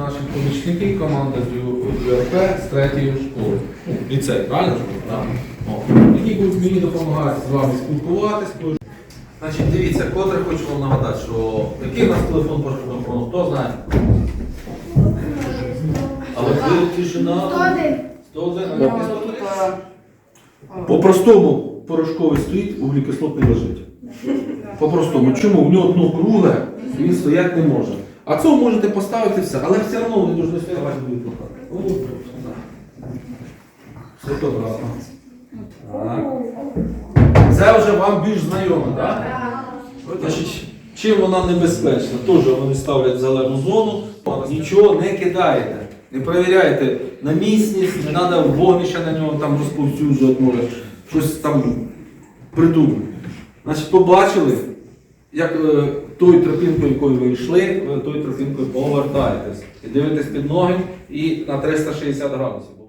наші помічники, команда ДЮРП з третьої школи. Ну, Ліцей, правильно ж? Так. Які будуть мені допомагати з вами спілкуватись. Значить, дивіться, котре хочу вам нагадати, що який у нас телефон по телефону, хто знає? Але ви тишина. 101, а який 101? По-простому порошковий стоїть, углекислотний лежить. По-простому. Чому? В нього дно кругле, він стояти не може. А цього можете поставити все, але все одно вони дуже стояти будуть плохати. Все добре. Так. Це вже вам більш знайомо, так? Значить, чим вона небезпечна? Теж вони ставлять зелену зону, нічого не кидаєте. Не перевіряєте на міцність, не треба вогнище на нього там розповсюджувати, може, щось там придумати. Значить, побачили, як е, тою тропінкою, якою ви йшли, ви тою тропінкою повертаєтесь. І дивитесь під ноги і на 360 градусів.